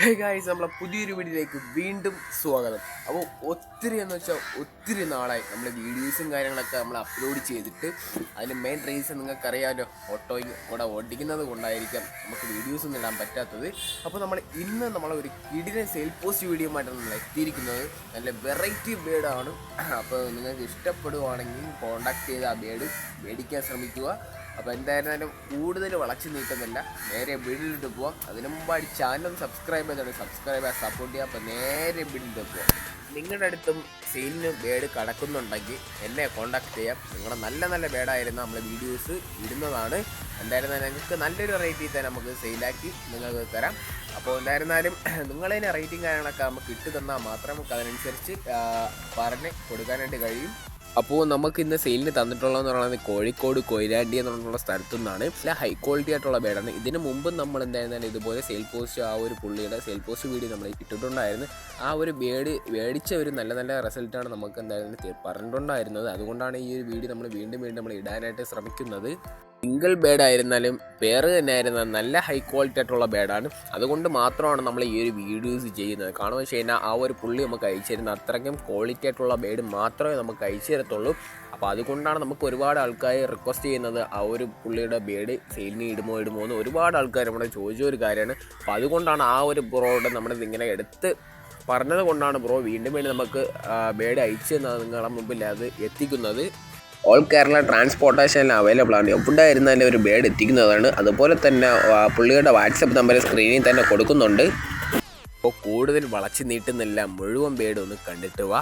ഹേ നമ്മളെ പുതിയൊരു വീഡിയോയിലേക്ക് വീണ്ടും സ്വാഗതം. അപ്പോൾ ഒത്തിരി എന്ന് വെച്ചാൽ ഒത്തിരി നാളായി നമ്മൾ വീഡിയോസും കാര്യങ്ങളൊക്കെ നമ്മൾ അപ്ലോഡ് ചെയ്തിട്ട് അതിന് മെയിൻ റീസൺ നിങ്ങൾക്കറിയാമല്ലോ ഓട്ടോയും കൂടെ ഓടിക്കുന്നത് കൊണ്ടായിരിക്കാം നമുക്ക് വീഡിയോസ് ഒന്നും ഇടാൻ പറ്റാത്തത്. അപ്പോൾ നമ്മൾ ഇന്ന് നമ്മളെ ഒരു കിടിലെ സെയിൽ പോസ്റ്റ് വീഡിയോ ആയിട്ടാണ് നമ്മൾ എത്തിയിരിക്കുന്നത് നല്ല വെറൈറ്റി ബേഡാണ് അപ്പോൾ നിങ്ങൾക്ക് ഇഷ്ടപ്പെടുവാണെങ്കിൽ കോൺടാക്ട് ചെയ്ത് ആ ബേഡ് മേടിക്കാൻ ശ്രമിക്കുക. അപ്പോൾ എന്തായിരുന്നാലും കൂടുതൽ വളച്ചു നീട്ടുന്നില്ല. നേരെ വീട്ടിലിട്ട് പോവാം. അതിനു മുമ്പായി ചാനലും സബ്സ്ക്രൈബ് ചെയ്തോ സബ്സ്ക്രൈബ് ചെയ്യാൻ സപ്പോർട്ട് ചെയ്യുക അപ്പോൾ നേരെ വീട്ടിലിട്ട് പോവാം. നിങ്ങളുടെ അടുത്തും സെയിലിന് ബേഡ് കടക്കുന്നുണ്ടെങ്കിൽ എന്നെ കോൺടാക്ട് ചെയ്യാം. നിങ്ങളുടെ നല്ല നല്ല ബേഡായിരുന്നു നമ്മൾ വീഡിയോസ് ഇടുന്നതാണ്. എന്തായിരുന്നാലും നിങ്ങൾക്ക് നല്ലൊരു റേറ്റിൽ തന്നെ നമുക്ക് സെയിലാക്കി നിങ്ങൾക്ക് തരാം. അപ്പോൾ എന്തായിരുന്നാലും നിങ്ങളതിന് റേറ്റിംഗ് കാര്യങ്ങളൊക്കെ നമുക്ക് ഇട്ട് തന്നാൽ മാത്രം നമുക്ക് അതിനനുസരിച്ച് പറഞ്ഞ് കൊടുക്കാനായിട്ട് കഴിയും. അപ്പോൾ നമുക്ക് ഇന്ന് സെയിലിന് തന്നിട്ടുള്ളതെന്ന് പറയുന്നത് കോഴിക്കോട് കൊയിലാണ്ടി എന്ന് പറഞ്ഞിട്ടുള്ള സ്ഥലത്തു നിന്നാണ് നല്ല ഹൈ ക്വാളിറ്റി ആയിട്ടുള്ള ബേഡാണ് ഇതിന് മുമ്പ് നമ്മൾ എന്തായിരുന്നാലും ഇതുപോലെ സെയിൽ പോസ്റ്റ് ആ ഒരു പുള്ളിയുടെ സെയിൽ പോസ്റ്റ് വീഡിയോ നമ്മൾ ഇട്ടിട്ടുണ്ടായിരുന്നു. ആ ഒരു ബേഡ് മേടിച്ച ഒരു നല്ല നല്ല റിസൾട്ടാണ് നമുക്ക് എന്തായാലും തി- പറഞ്ഞിട്ടുണ്ടായിരുന്നത്. അതുകൊണ്ടാണ് ഈ ഒരു വീഡിയോ നമ്മൾ വീണ്ടും വീണ്ടും നമ്മൾ ഇടാനായിട്ട് ശ്രമിക്കുന്നത്. സിംഗിൾ ബേഡ് ആയിരുന്നാലും പേര് തന്നെ ആയിരുന്ന നല്ല ഹൈ ക്വാളിറ്റി ആയിട്ടുള്ള ബേഡാണ്. അതുകൊണ്ട് മാത്രമാണ് നമ്മൾ ഈ ഒരു വീഡിയോസ് ചെയ്യുന്നത്. കാരണം വെച്ച് കഴിഞ്ഞാൽ ആ ഒരു പുള്ളി നമുക്ക് അയച്ചു തരുന്ന അത്രയ്ക്കും ക്വാളിറ്റി ആയിട്ടുള്ള ബേഡ് മാത്രമേ നമുക്ക് അയച്ചു തരത്തുള്ളൂ. അപ്പോൾ അതുകൊണ്ടാണ് നമുക്ക് ഒരുപാട് ആൾക്കാർ റിക്വസ്റ്റ് ചെയ്യുന്നത് ആ ഒരു പുള്ളിയുടെ ബേഡ് സെയിലിന് ഇടുമോ ഇടുമോ എന്ന് ഒരുപാട് ആൾക്കാർ നമ്മുടെ ചോദിച്ച ഒരു കാര്യമാണ്. അപ്പോൾ അതുകൊണ്ടാണ് ആ ഒരു ബ്രോയുടെ നമ്മളിത് ഇങ്ങനെ എടുത്ത് പറഞ്ഞത് കൊണ്ടാണ് ബ്രോ വീണ്ടും വീണ്ടും നമുക്ക് ബേഡ് അയച്ചു തന്നത് നിങ്ങളുടെ മുമ്പിൽ അത് എത്തിക്കുന്നത്. ഓൾ കേരള ട്രാൻസ്പോർട്ടേഷനിൽ അവൈലബിൾ ആണ്. എവിടെയായിരുന്നാലും ഒരു ബേഡ് എത്തിക്കുന്നതാണ്. അതുപോലെ തന്നെ പുള്ളിയുടെ വാട്സപ്പ് നമ്പർ സ്ക്രീനിൽ തന്നെ കൊടുക്കുന്നുണ്ട്. അപ്പോൾ കൂടുതൽ വളച്ചു നീട്ടുന്നില്ല. മുഴുവൻ ബേഡ് ഒന്ന് കണ്ടിട്ട് വാ.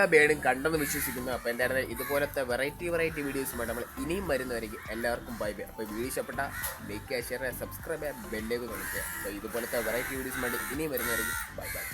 എല്ലാ ബേഡും കണ്ടെന്ന് വിശ്വസിക്കുന്നു. അപ്പോൾ എന്തായിരുന്നു ഇതുപോലത്തെ വെറൈറ്റി വെറൈറ്റി വീഡിയോസുമായിട്ട് നമ്മൾ ഇനിയും വരുന്നവരേക്കും എല്ലാവർക്കും ബൈ ബൈ അപ്പോൾ വീഡിയോ ഇഷ്ടപ്പെട്ട ലൈക്ക് ഷെയർ സബ്സ്ക്രൈബ് ചെയ്യുക ബെല്ലേക്ക് കളിക്കുക. അപ്പോൾ ഇതുപോലത്തെ വെറൈറ്റി വീഡിയോസുമായിട്ട് ഇനിയും വരുന്നവരേക്കും ബൈ ബൈ